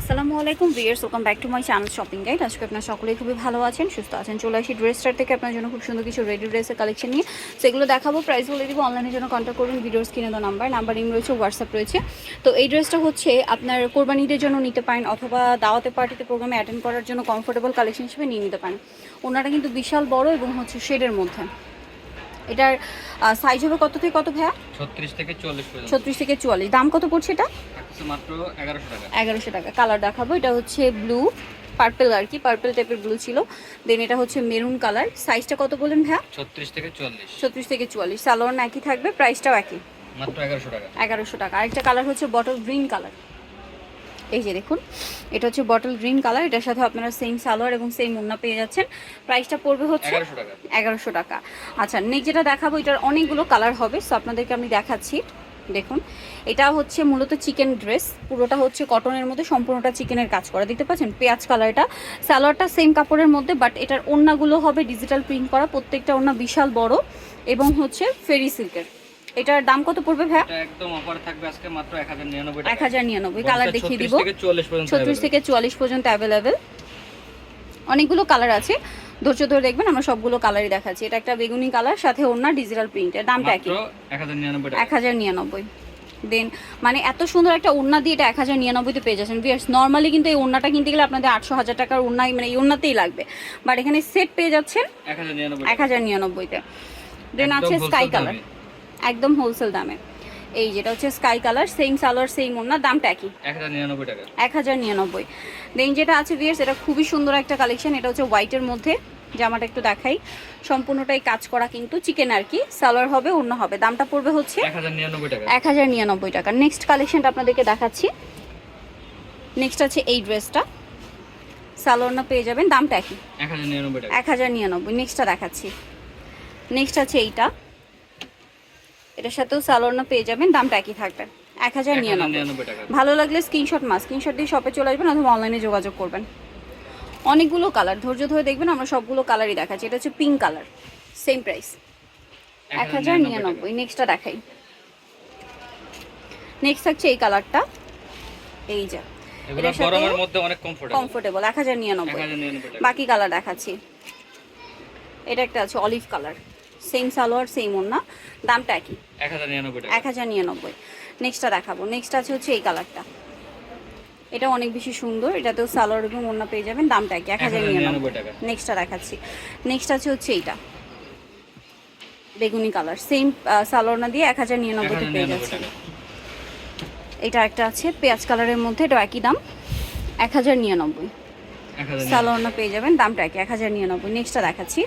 আসসালামু আলাইকুম viewers welcome back to my channel shopping guide আজকে আপনার সকলেই খুবই ভালো আছেন, সুস্থ আছেন। চলে আসি ড্রেসটার থেকে আপনার জন্য খুব সুন্দর কিছু রেডি ড্রেসের কালেকশন নিয়ে। সেগুলো দেখাবো প্রাইস বলে দিব অনলাইনের জন্য কন্ট্যাক্ট করুন ভিডিওস কিনে দেওয়া নাম্বার নাম্বার ইম রয়েছে হোয়াটসঅ্যাপ রয়েছে। তো এই ড্রেসটা হচ্ছে আপনার কোরবানিদের জন্য নিতে পারেন অথবা দাওয়াতে পার্টিতে প্রোগ্রামে অ্যাটেন্ড করার জন্য কমফোর্টেবল কালেকশন হিসেবে নিয়ে নিতে পারেন। ওনারা কিন্তু বিশাল বড় এবং হচ্ছে শেডের মধ্যে। এটার সাইজ হবে কত থেকে কত ভাইয়া? ছত্রিশ থেকে চল্লিশ ছত্রিশ থেকে চুয়াল্লিশ। দাম কত পড়ছে এটা? মাত্র এগারোশো টাকা। এগারোশো টাকা। কালার দেখাবো। এটা হচ্ছে ব্লু পার্পেল আর কি। পার্পেল টাইপের ব্লু ছিল। দেন এটা হচ্ছে মেরুন কালার সাইজটা কত বলেন ভাইয়া? ছত্রিশ থেকে চল্লিশ। ছত্রিশ থেকে চুয়াল্লিশ। সালোয়ার একই থাকবে প্রাইসটাও একই। মাত্র এগারোশো টাকা। এগারোশো টাকা। আরেকটা কালার হচ্ছে বটল গ্রিন কালার এই যে দেখুন এটা হচ্ছে বটল গ্রিন কালার এটার সাথে আপনারা সেম সালোয়ার এবং সেম মুন্না পেয়ে যাচ্ছেন। প্রাইসটা পড়বে হচ্ছে এগারোশো টাকা। আচ্ছা নেক্সট যেটা দেখাবো এটার অনেকগুলো কালার হবে সো আপনাদেরকে আমি দেখাচ্ছি। দেখুন এটা হচ্ছে মূলত চিকেন ড্রেস পুরোটা হচ্ছে কটনের মধ্যে সম্পূর্ণটা চিকেনের কাজ করা। দেখতে পাচ্ছেন পেঁয়াজ কালারটা সালোয়ারটা সেম কাপড়ের মধ্যে বাট এটার ওড়নাগুলো হবে ডিজিটাল প্রিন্ট করা প্রত্যেকটা ওড়না বিশাল বড় এবং হচ্ছে ফেরি সিল্কের এটার দাম কত পড়বে ভাইয়া? এটা একদম অফার থাকবে আজকে মাত্র এক হাজার নিরানব্বই এক টাকা হাজার নিরানব্বই। কালার দেখিয়ে দিব থেকে চল্লিশ পর্যন্ত ছত্রিশ থেকে চুয়াল্লিশ পর্যন্ত অ্যাভেলেবেল অনেকগুলো কালার আছে। ধৈর্য ধরে দেখবেন আমরা সবগুলো কালারই দেখাচ্ছি। এটা একটা বেগুনি কালার সাথে ওড়না ডিজিটাল দামটা নিরানব্বই এক টাকা। হাজার নিরানব্বই। দেন মানে এত সুন্দর একটা ওড়না দিয়ে এটা এক হাজার নিরানব্বইতে পেয়ে যাচ্ছেন। বিয়ার্স নর্মালি কিন্তু এই ওড়নাটা কিনতে গেলে আপনাদের আটশো হাজার টাকার ওড়নাই মানে এই ওড়নাতেই লাগবে। বাট এখানে সেট পেয়ে যাচ্ছেন এক হাজার নিরানব্বই নিরানব্বইতে দেন আছে স্কাই কালার একদম হোলসেল দামে। এই যেটা হচ্ছে sky colour same salwar same ওড়না দামটা একই। এক হাজার নিরানব্বই দেন যেটা আছে ভিয়ার্স এটা খুবই সুন্দর একটা কালেকশন এটা হচ্ছে হোয়াইটের মধ্যে। জামাটা একটু দেখাই। সম্পূর্ণটাই কাজ করা কিন্তু চিকেন আর কি। সালোয়ার হবে অন্য হবে। দামটা পড়বে হচ্ছে এক হাজার নিরানব্বই টাকা। নেক্সট কালেকশনটা আপনাদেরকে দেখাচ্ছি। নেক্সট আছে এই ড্রেসটা সালোয়ার না পেয়ে যাবেন দামটা একই। এক হাজার নিরানব্বই নেক্সটটা দেখাচ্ছি। নেক্সট আছে এইটা। এটার সাথেও সালোয়ার না পেয়ে যাবেন দামটা একই থাকবে। এক হাজার নিরানব্বই। ভালো লাগলে স্ক্রিনশট মাস স্ক্রিনশট দিয়ে শপে চলে আসবেন অথবা অনলাইনে যোগাযোগ করবেন। অনেকগুলো কালার ধৈর্য ধরে দেখবেন আমরা সবগুলো কালারই দেখাচ্ছি। এটা হচ্ছে পিঙ্ক কালার সেম প্রাইস এক হাজার নিরানব্বই নেক্সটটা দেখাই। নেক্সট থাকছে এই কালারটা এই যা। এটার সাথে গরমের মধ্যে অনেক কমফোর্টেবল কমফোর্টেবল এক হাজার নিরানব্বই। বাকি কালার দেখাচ্ছি। এটা একটা আছে olive colour same salwar same ওন্না দামটা একই। এক হাজার নিরানব্বই নেক্সটটা দেখাবো। নেক্সট আছে হচ্ছে এই কালারটা এটা অনেক বেশি সুন্দর এটাতেও সালোয়ার এবং ওন্না পেয়ে যাবেন দামটা কি এক হাজার নিরানব্বই। 1099 টাকা। নেক্সটটা দেখাচ্ছি। নেক্সট আছে হচ্ছে এইটা। বেগুনি কালার সেম সালোয়ার না দিয়ে এক হাজার নিরানব্বইতে পেয়ে যাচ্ছে এটা একটা আছে পেঁয়াজ কালারের মধ্যে এটা একই দাম। এক হাজার নিরানব্বই। সালোয়ার না পেয়ে যাবেন দামটা কি এক হাজার নিরানব্বই। নেক্সটটা দেখাচ্ছি।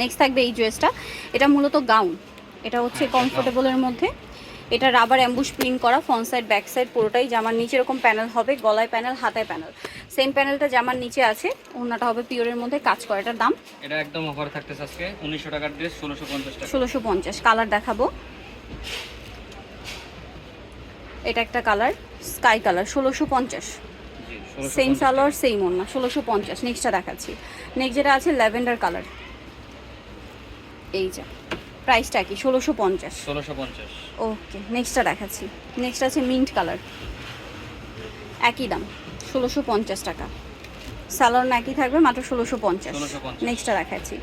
নেক্সট থাকবে এই ড্রেসটা এটা মূলত গাউন এটা হচ্ছে কমফোর্টেবলের মধ্যে। এটা রাবার অ্যাম্বুশ প্রিন্ট করা ফ্রন্ট সাইড ব্যাক সাইড পুরোটাই জামার নিচে এরকম প্যানেল হবে গলায় প্যানেল হাতায় প্যানেল সেম প্যানেলটা জামার নিচে আছে ওনাটা হবে পিওরের মধ্যে কাজ করা। এটার দাম? এটা একদম অফার থাকতেছে আজকে উনিশশো টাকার ড্রেস ষোলোশো পঞ্চাশ টাকা। ষোলোশো পঞ্চাশ কালার দেখাবো। এটা একটা কালার স্কাই কালার ষোলোশো পঞ্চাশ। জি ষোলোশো সেম সালোয়ার সেম ওনা ষোলোশো পঞ্চাশ। নেক্সটটা দেখাচ্ছি। নেক্সট যেটা আছে ল্যাভেন্ডার কালার এই যা প্রাইসটা কি? ষোলোশো পঞ্চাশ। ষোলোশো পঞ্চাশ। ওকে নেক্সটটা দেখাচ্ছি। নেক্সট আছে মিন্ট কালার একই দাম ষোলোশো পঞ্চাশ টাকা। সালোয়ার একই থাকবে মাত্র ষোলোশো পঞ্চাশ। নেক্সটটা দেখাচ্ছি।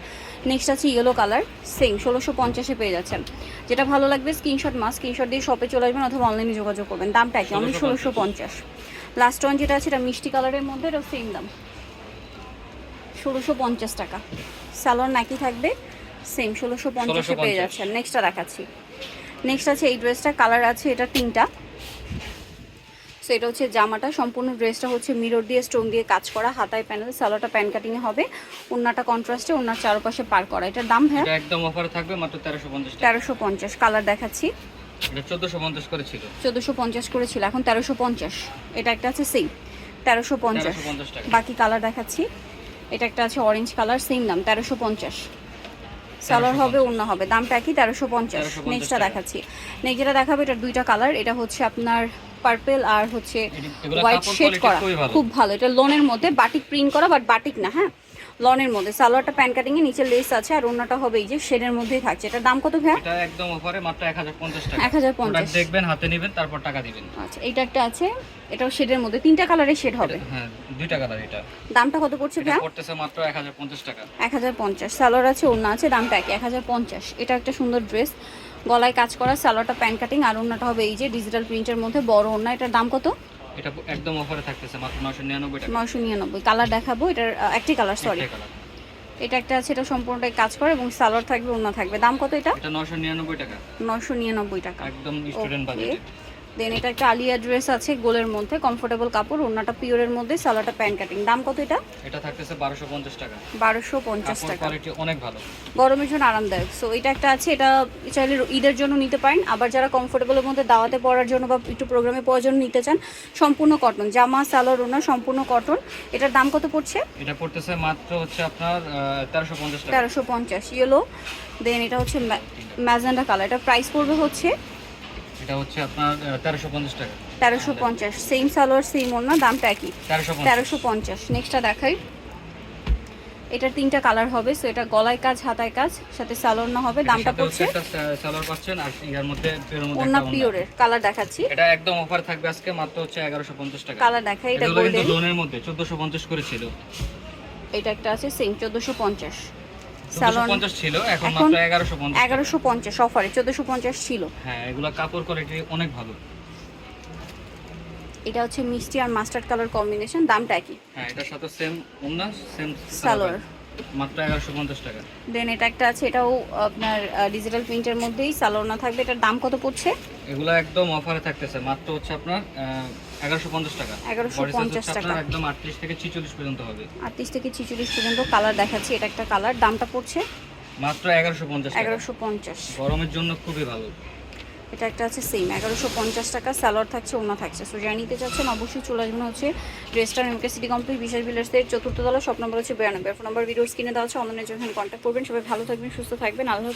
নেক্সট আছে ইয়েলো কালার সেম ষোলোশো পঞ্চাশে পেয়ে যাচ্ছেন। যেটা ভালো লাগবে স্ক্রিনশট মাস স্ক্রিনশট দিয়ে শপে চলে আসবেন অথবা অনলাইনে যোগাযোগ করবেন। দামটা কি অনলি ষোলোশো পঞ্চাশ। লাস্ট ওয়ান যেটা আছে এটা মিষ্টি কালারের মধ্যে এটা সেম দাম। ষোলোশো পঞ্চাশ টাকা। সালোয়ার নাকি থাকবে সেম ষোলোশো পঞ্চাশে পেয়ে 1650 যাচ্ছেন। নেক্সটটা দেখাচ্ছি। নেক্সট আছে এই ড্রেসটা কালার আছে এটা তিনটা। সো এটা হচ্ছে জামাটা সম্পূর্ণ ড্রেসটা হচ্ছে মিরর দিয়ে স্টোন দিয়ে কাজ করা হাতায় প্যানেল সালোয়ারটা প্যান কাটিংয়ে হবে। ওনাটা কন্ট্রাস্টে ওনার চারপাশে পার করা। এটার দাম হ্যাঁ একদম অফার থাকবে মাত্র তেরোশো পঞ্চাশ তেরোশো পঞ্চাশ কালার দেখাচ্ছি। চোদ্দোশো পঞ্চাশ করে ছিল চোদ্দোশো পঞ্চাশ করেছিল এখন তেরোশো পঞ্চাশ। এটা একটা আছে সেম তেরোশো পঞ্চাশ। বাকি কালার দেখাচ্ছি। এটা একটা আছে অরেঞ্জ কালার সেম দাম তেরোশো পঞ্চাশ। সালোয়ার হবে অন্য হবে। দামটা একই তেরোশো পঞ্চাশ। 1350 নেক্সটটা দেখাচ্ছি। নেক্সট যেটা দেখাবে এটার দুইটা কালার এটা হচ্ছে আপনার পার্পেল আর হচ্ছে হোয়াইট শেড করা। খুব ভালো। এটা লোনের মধ্যে বাটিক প্রিন্ট করা বাট বাটিক না হ্যাঁ? লনের মধ্যে। সালোয়ারটা প্যান কাটিং এ নিচে লেস আছে আর অন্যটা হবে এই যে শেডের মধ্যেই থাকছে। এটার দাম কত ভাইয়া? এটা একদম অফারে মাত্র এক হাজার পঞ্চাশ টাকা। 1050 Product দেখবেন হাতে নেবেন তারপর টাকা দিবেন। আচ্ছা এইটা একটা আছে এটাও শেডের মধ্যে। তিনটা কালারের শেড হবে। হ্যাঁ দুইটা কালার এটা। দামটা কত পড়ছে এটা পড়তেছে মাত্র এক হাজার পঞ্চাশ টাকা। এক হাজার পঞ্চাশ। সালোয়ার আছে ওড়না আছে দামটা হাজার পঞ্চাশ। এটা একটা সুন্দর ড্রেস গলায় কাজ করা সালোয়ারটা প্যান কাটিং আর ওড়নাটা হবে এই যে ডিজিটাল প্রিন্টের মধ্যে। বড় ওড়না এটার দাম কত? এটা একদম অফারে থাকতেছে মাত্র নশো নিরানব্বই টাকা। নয়শো নিরানব্বই কালার দেখাবো এটার একটি কালার সরি এটা একটা আছে এটা সম্পূর্ণটাই কাজ করে এবং সালোয়ার থাকবে ওড়না থাকবে। দাম কত এটা? এটা নশো নিরানব্বই টাকা। নয়শো নিরানব্বই টাকা। একদম স্টুডেন্ট. বাজেটে দেন এটা একটা আলিয়া ড্রেস আছে গোলের মধ্যে কমফোর্টেবল কাপড় ওড়নাটা পিওরের মধ্যে সালোয়ারটা প্যান্ট কাটিং দাম কত এটা? এটা থাকতেছে বারোশো পঞ্চাশ টাকা। বারোশো পঞ্চাশ কাপড় টাকা। কোয়ালিটি অনেক ভালো। গরমের জন্য আরামদায়ক। সো এটা একটা আছে এটা চাইলে ঈদের জন্য নিতে পারেন। আবার যারা কমফোর্টেবলের মধ্যে দাওয়াতে পড়ার জন্য বা একটু প্রোগ্রামে পড়ার জন্য নিতে চান সম্পূর্ণ কটন জামা সালোয়ার ওনা সম্পূর্ণ কটন এটার দাম কত পড়ছে? এটা পড়তেছে মাত্র হচ্ছে আপনার তেরোশো পঞ্চাশ টাকা। তেরোশো পঞ্চাশ ইয়েলো দেন এটা হচ্ছে ম্যাজেন্ডা কালার এটা প্রাইস পড়বে হচ্ছে এটা হচ্ছে আপনার 1350 টাকা। 1350 সেম সালোয়ার সেম ওড়না দামটা একই। 1350 নেক্সটটা দেখাই। এটার তিনটা কালার হবে সো এটা গলায় কাজ হাতায় কাজ সাথে সালোয়ার না হবে দামটা পড়ছে। সালোয়ার পাচ্ছেন আর এর মধ্যে পিওরের মধ্যে ওনা পিওরের কালার দেখাচ্ছি। এটা একদম অফার থাকবে আজকে মাত্র হচ্ছে 1150 টাকা। কালার দেখাই এটা গোল্ডেন লোনের মধ্যে 1450 করে ছিল। এটা একটা আছে সেম 1450 সালোয়ার ছিল এখন মাত্র 1150 1150 অফারে 1450 ছিল। হ্যাঁ এগুলো কাপড় কোয়ালিটি অনেক ভালো। এটা হচ্ছে মিষ্টি আর মাস্টার্ড কালার কম্বিনেশন দামটা কি হ্যাঁ এটার সাথে সেম ওন্না সেম সালোয়ার। মাত্র এগারোশো পঞ্চাশ টাকা। দেন এটা একটা আছে এটাও আপনার ডিজিটাল প্রিন্টের মধ্যেই থাকবে এটার দাম কত পড়ছে? এগুলো একদম অফারে থাকতেছে মাত্র হচ্ছে আপনার টাকা। 1150 একদম থেকে পর্যন্ত হবে। আটত্রিশ থেকে ছিচল্লিশ পর্যন্ত কালার দেখাচ্ছি এটা একটা কালার দামটা পড়ছে? মাত্র টাকা। গরমের জন্য খুবই ভালো। এটা একটা আছে সেম এগারোশো পঞ্চাশ টাকা স্যালোয়ার থাকছে ওনা থাকছে। সো যারা নিতে চাচ্ছেন অবশ্যই চলে আসবেন হচ্ছে রেস্টার এমকে সিটি কমপ্লেক্স বিশাল বিলার্সদের চতুর্থ তলা শপ নম্বর হচ্ছে বিরানব্বই। ফোন নম্বর ভিডিওস কিনে দেওয়া হচ্ছে অনলাইনে যখন কন্ট্যাক্ট করবেন সবাই ভালো থাকবেন, সুস্থ থাকবেন। আল্লাহ।